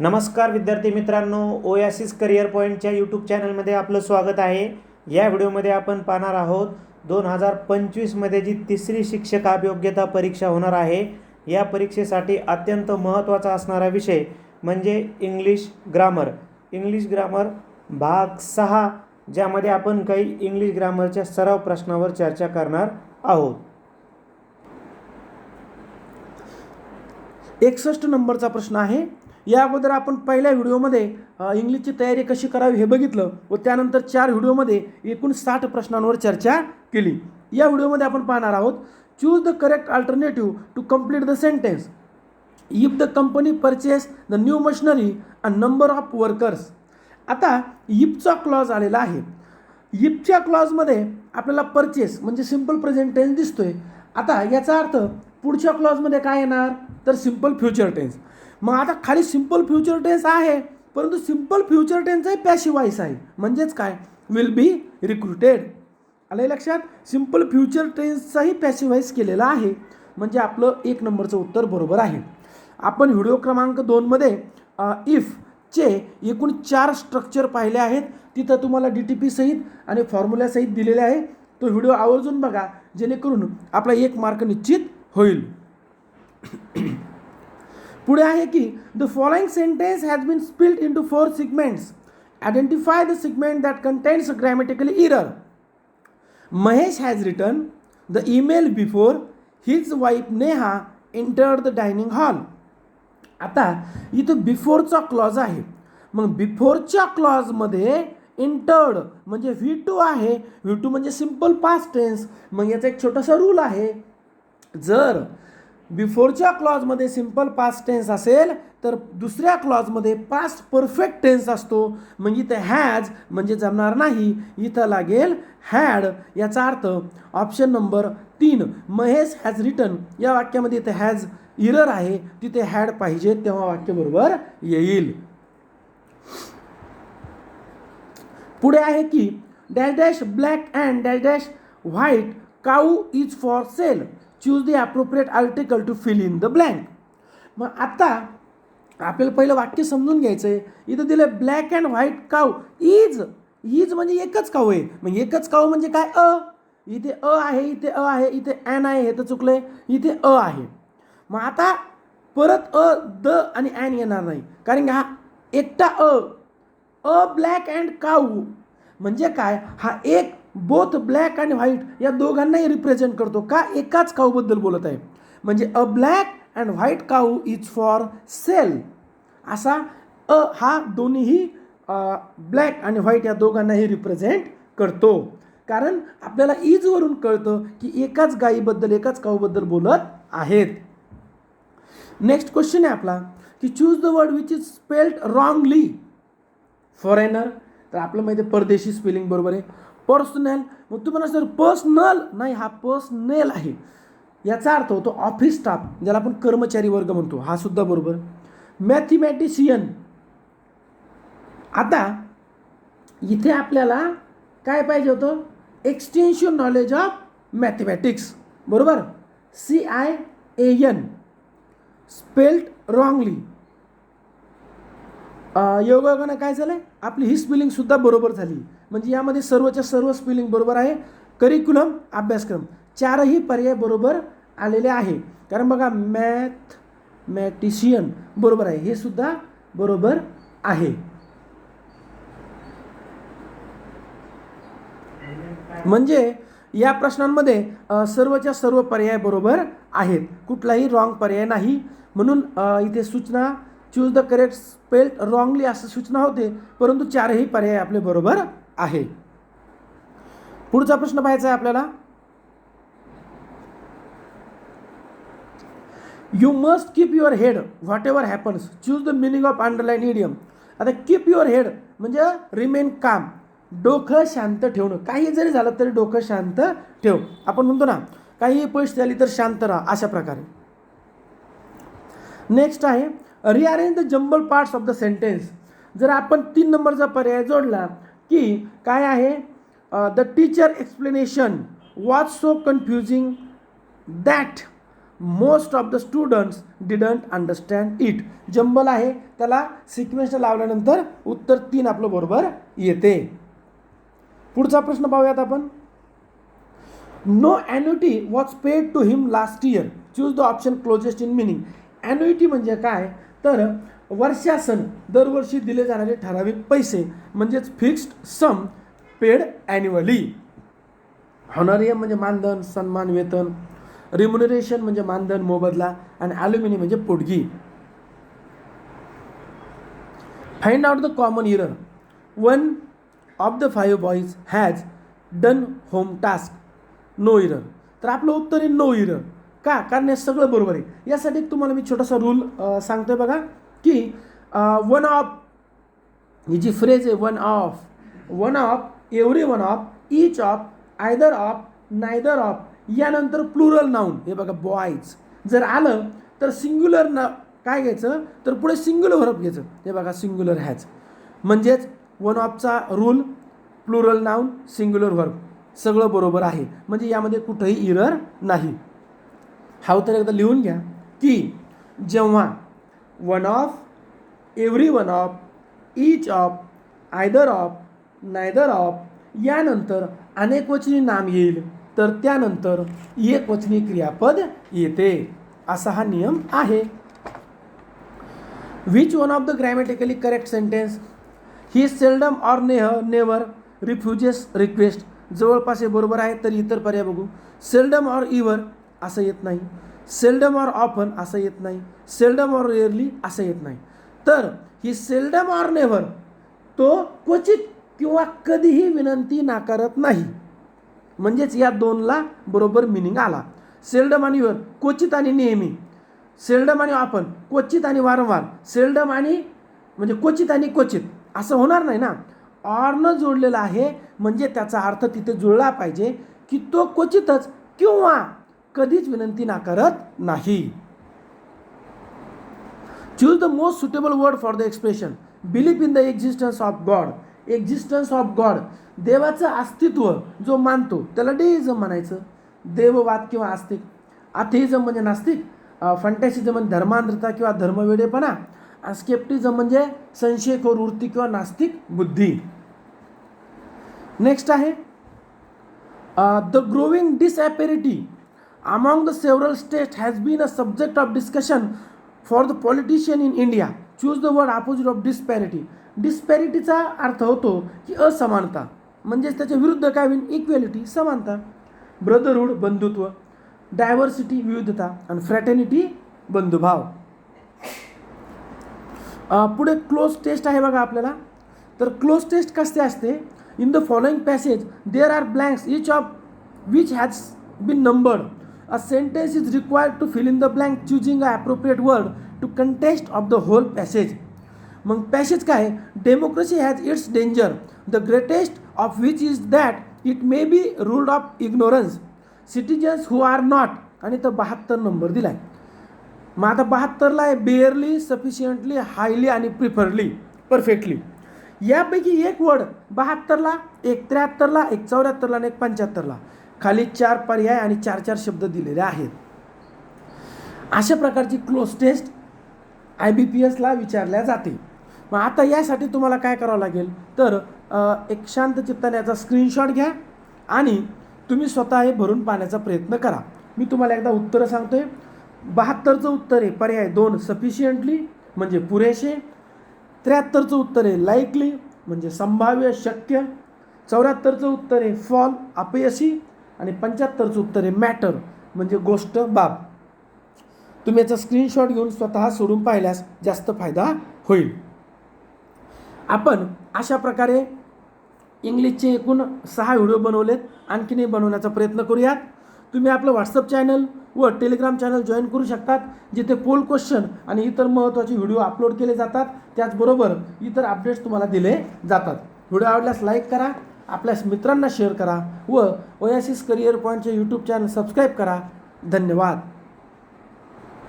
नमस्कार विद्यार्थी मित्रांनो ओयासिस करिअर पॉईंटच्या यूट्यूब चॅनलमध्ये आपलं स्वागत आहे. या व्हिडिओमध्ये आपण पाहणार आहोत दोन हजार पंचवीसमध्ये जी तिसरी शिक्षक अभियोग्यता परीक्षा होणार आहे या परीक्षेसाठी अत्यंत महत्त्वाचा असणारा विषय म्हणजे इंग्लिश ग्रामर इंग्लिश ग्रामर भाग सहा ज्यामध्ये आपण काही इंग्लिश ग्रामरच्या सराव प्रश्नावर चर्चा करणार आहोत. एकसष्ट नंबरचा प्रश्न आहे या अगोदर आपण पहिल्या व्हिडिओमध्ये इंग्लिशची तयारी कशी करावी हे बघितलं व त्यानंतर चार व्हिडिओमध्ये एकूण साठ प्रश्नांवर चर्चा केली. या व्हिडिओमध्ये आपण पाहणार आहोत choose the correct alternative to complete the sentence if the company purchase the new machinery and number of workers आता इफचा क्लॉज आलेला आहे. इफच्या क्लॉजमध्ये आपल्याला परचेस म्हणजे सिंपल प्रेझेंट टेन्स दिसतोय. आता याचा अर्थ पुढच्या क्लॉजमध्ये काय येणार? तर सिंपल फ्युचर टेन्स मग आता खाली सिंपल फ्युचर टेन्स आहे. परंतु सिंपल फ्युचर टेन्सही पॅशिवाईस आहे. म्हणजेच काय? विल बी रिक्रुटेड आलं लक्षात? सिंपल फ्युचर टेन्सचाही पॅसिवाईज केलेला आहे. म्हणजे आपलं एक नंबरचं उत्तर बरोबर आहे. आपण व्हिडिओ क्रमांक दोनमध्ये इफचे एकूण चार स्ट्रक्चर पाहिले आहेत. तिथं तुम्हाला डी टी पी सहित आणि फॉर्म्युल्यासहित दिलेले आहे. तो व्हिडिओ आवर्जून बघा. जेणेकरून आपला एक मार्क निश्चित होईल. पुढे आहे की the following sentence has been spilled into four segments identify the segment that contains grammatically error Mahesh has return the email before his wife Neha enter the dining hall आता इथं बिफोरचा क्लॉज आहे. मग बिफोरच्या क्लॉजमध्ये इंटर्ड म्हणजे V two आहे. V two म्हणजे सिंपल पास्ट टेन्स मग याचा एक छोटासा रूल आहे. जर बिफोरच्या क्लॉजमध्ये सिंपल पास्ट टेन्स असेल तर दुसऱ्या क्लॉजमध्ये पास्ट परफेक्ट टेन्स असतो. म्हणजे इथं हॅज म्हणजे जमणार नाही. इथं लागेल हॅड याचा अर्थ ऑप्शन नंबर तीन. महेश हॅज रिटर्न या वाक्यामध्ये इथे हॅज इरर आहे. तिथे हॅड पाहिजे तेव्हा वाक्य बरोबर येईल. पुढे आहे की dash dash black and dash dash white cow is for sale choose the appropriate article to fill in the blank मग आता आपल्याला पहिलं वाक्य समजून घ्यायचं आहे इथं दिलं black and white cow is is म्हणजे एकच काऊ आहे. मग एकच काऊ म्हणजे काय? अ. इथे अ आहे इथे अ आहे इथे ॲन आहे हे तर चुकलं आहे इथे अ आहे. मग आता परत अ द आणि ॲन येणार नाही. कारण की हा एकटा अ. अ ब्लॅक अँड काऊ म्हणजे काय? हा एक बोथ ब्लॅक अँड व्हाईट या दोघांनाही रिप्रेझेंट करतो. का एकाच काऊबद्दल बोलत आहे? म्हणजे a black and white cow is for sale असा अ हा दोन्हीही ब्लॅक आणि व्हाईट या दोघांनाही रिप्रेझेंट करतो. कारण आपल्याला ईजवरून कळतं की एकाच गायीबद्दल एकाच काऊबद्दल बोलत आहेत. नेक्स्ट क्वेश्चन आहे आपला की choose the word which is spelled wrongly foreigner तर आपलं माहिती आहे परदेशी स्पेलिंग बरोबर आहे. पर्सनल. मग तुम्हाला सर पर्सनल? नाही हा पर्सनेल आहे. याचा अर्थ होतो ऑफिस स्टाफ ज्याला आपण कर्मचारी वर्ग म्हणतो. हा सुद्धा बरोबर. मॅथमॅटिशियन. आता इथे आपल्याला काय पाहिजे होतं? एक्सटेन्शन नॉलेज ऑफ मॅथमॅटिक्स बरोबर? C I A N spelled wrongly योगायोगानं काय झालं आपली ही स्पेलिंगसुद्धा बरोबर झाली. म्हणजे यामध्ये सर्वच्या सर्व स्पेलिंग बरोबर आहे. करिक्युलम अभ्यासक्रम चारही पर्याय बरोबर आलेले आहे. कारण बघा मॅथ मॅटिशियन बरोबर आहे. हे सुद्धा बरोबर आहे. म्हणजे या प्रश्नांमध्ये सर्वच्या सर्व पर्याय बरोबर आहेत. कुठलाही रॉंग पर्याय नाही. म्हणून इथे सूचना choose the correct spelled wrongly असं सूचना होते परंतु चारही पर्याय आपले बरोबर आहे. पुढचा प्रश्न पाहायचा आहे आपल्याला. You must keep your head whatever happens choose the meaning of underline idiom आता कीप युअर हेड म्हणजे रिमेन काम डोकं शांत ठेवणं. काही जरी झालं तरी डोकं शांत ठेव. आपण म्हणतो ना काही पैसे झाली तर शांत राहा अशा प्रकारे. नेक्स्ट आहे rearrange the jumble parts of the sentence जर आपण तीन नंबरचा पर्याय जोडला की काय आहे? The teacher explanation was so confusing that most of the students didn't understand it jumble आहे त्याला सिक्वेन्सला लावल्यानंतर उत्तर तीन आपलं बरोबर येते. पुढचा प्रश्न पाहूयात आपण. No annuity was paid to him last year choose the option closest in meaning annuity म्हणजे काय? तर वर्षासन दरवर्षी दिले जाणारे ठराविक पैसे म्हणजेच fixed sum paid annually honorarium म्हणजे मानधन सन्मान वेतन. रिम्युनरेशन म्हणजे मानधन मोबदला आणि ॲल्युमिनी म्हणजे पोटगी. Find out the common error one of the five boys has done home task no error तर आपलं उत्तर आहे नो इरर का? कारण हे सगळं बरोबर आहे. यासाठी तुम्हाला मी छोटासा रूल सांगतोय बघा की वन ऑफ ही जी फ्रेज आहे one of one of every one of each of either of neither of यानंतर प्लुरल नाऊन हे बघा बॉयज जर आलं तर सिंग्युलर ना काय घ्यायचं? तर पुढे सिंग्युलर व्हरप घ्यायचं. हे बघा सिंग्युलर हॅज म्हणजेच one ऑफचा rule plural noun singular verb सगळं बरोबर आहे. म्हणजे यामध्ये कुठंही इरर नाही. हा तर एकदा लिहून घ्या. की जेव्हा one of every one of each of either of neither of यानंतर अनेकवचनी नाम येईल तर त्यानंतर एकवचनी क्रियापद येते. असा हा नियम आहे. Which one of the grammatically correct sentence he seldom or नेह नेवर रिफ्युजेस रिक्वेस्ट जवळपास हे बरोबर आहे तर इतर पर्याय बघू. सेल्डम ऑर इवर असं येत नाही. सेल्डम ऑर ऑफन असं येत नाही. सेल्डम ऑर रेअरली असं येत नाही. तर ही सेल्डम ऑर नेव्हर तो क्वचित किंवा कधीही विनंती नाकारत नाही. म्हणजेच या दोनला बरोबर मिनिंग आला. सेल्डम आणि वर क्वचित आणि नेहमी. सेल्डम आणि ऑफन क्वचित आणि वारंवार. सेल्डम आणि म्हणजे क्वचित आणि क्वचित. असं होणार नाही ना? ऑरनं जोडलेलं आहे म्हणजे त्याचा अर्थ तिथे जुळला पाहिजे की तो क्वचितच किंवा कधीच विनंती नाकारत नाही. Choose the most suitable word for the expression belief in the existence of God existence of God देवाचं अस्तित्व जो मानतो त्याला डेइझम म्हणायचं. देववाद किंवा आस्तिक. अथेइझम म्हणजे नास्तिक. फंटॅसिझम म्हणजे धर्मांधता किंवा धर्मवेडेपणा. स्केप्टिझम म्हणजे संशयखोर वृत्ती किंवा नास्तिक बुद्धी. नेक्स्ट आहे. The growing disparity among the several states has been a subject of discussion for the politician in India choose the word opposite of disparity डिस्पॅरिटीचा अर्थ होतो की असमानता. म्हणजेच त्याच्या विरुद्ध काय होईल? इक्वेलिटी समानता. ब्रदरहूड बंधुत्व. डायव्हर्सिटी विविधता. आणि फ्रॅटर्निटी बंधुभाव. पुढे क्लोज टेस्ट आहे बघा आपल्याला. तर क्लोज टेस्ट कसे असते? In the following passage there are blanks each of which has been numbered a sentence is required to fill in the blank choosing a appropriate word to contest of the whole passage मग passage काय democracy has its danger the greatest of which is that it may be ruled of ignorance citizens who are not आणि तर बहात्तर number दिला आहे मग आता बहात्तरला आहे बेअरली सफिशियंटली हायली आणि प्रिफरली परफेक्टली यापैकी एक वर्ड बहात्तरला एक त्र्याहत्तरला एक चौऱ्याहत्तरला आणि एक पंच्याहत्तरला. खाली चार पर्याय आणि चार चार शब्द दिलेले आहेत. अशा प्रकारची cloze test I B P एसला विचारल्या जाते. मग आता यासाठी तुम्हाला काय करावं लागेल? तर एक शांत चित्ताने याचा स्क्रीनशॉट घ्या आणि तुम्ही स्वतः हे भरून पाहण्याचा प्रयत्न करा. मी तुम्हाला एकदा उत्तरं सांगतोय. बहात्तरचं उत्तर आहे पर्याय दोन सफिशियंटली म्हणजे पुरेसे. त्र्याहत्तरचं उत्तर आहे लाईकली म्हणजे संभाव्य शक्य. चौऱ्याहत्तरचं उत्तर आहे फॉल अपयशी. आणि पंच्याहत्तरचं उत्तर आहे मॅटर म्हणजे गोष्ट बाब. तुम्ही याचा स्क्रीनशॉट घेऊन स्वतः सोडून पाहिल्यास जास्त फायदा होईल. आपण अशा प्रकारे इंग्लिशचे एकूण सहा व्हिडिओ बनवलेत आणखीनही बनवण्याचा प्रयत्न करूयात. तुम्ही आपलं व्हॉट्सअप चॅनल व टेलिग्राम चॅनल जॉईन करू शकतात जिथे पोल क्वेश्चन आणि इतर महत्त्वाचे व्हिडिओ अपलोड केले जातात. त्याचबरोबर इतर अपडेट्स तुम्हाला दिले जातात. व्हिडिओ आवडल्यास लाईक करा आपल्या मित्रांना शेअर करा व ओयासिस करिअर पॉईंटचे यूट्यूब चॅनल सबस्क्राईब करा. धन्यवाद.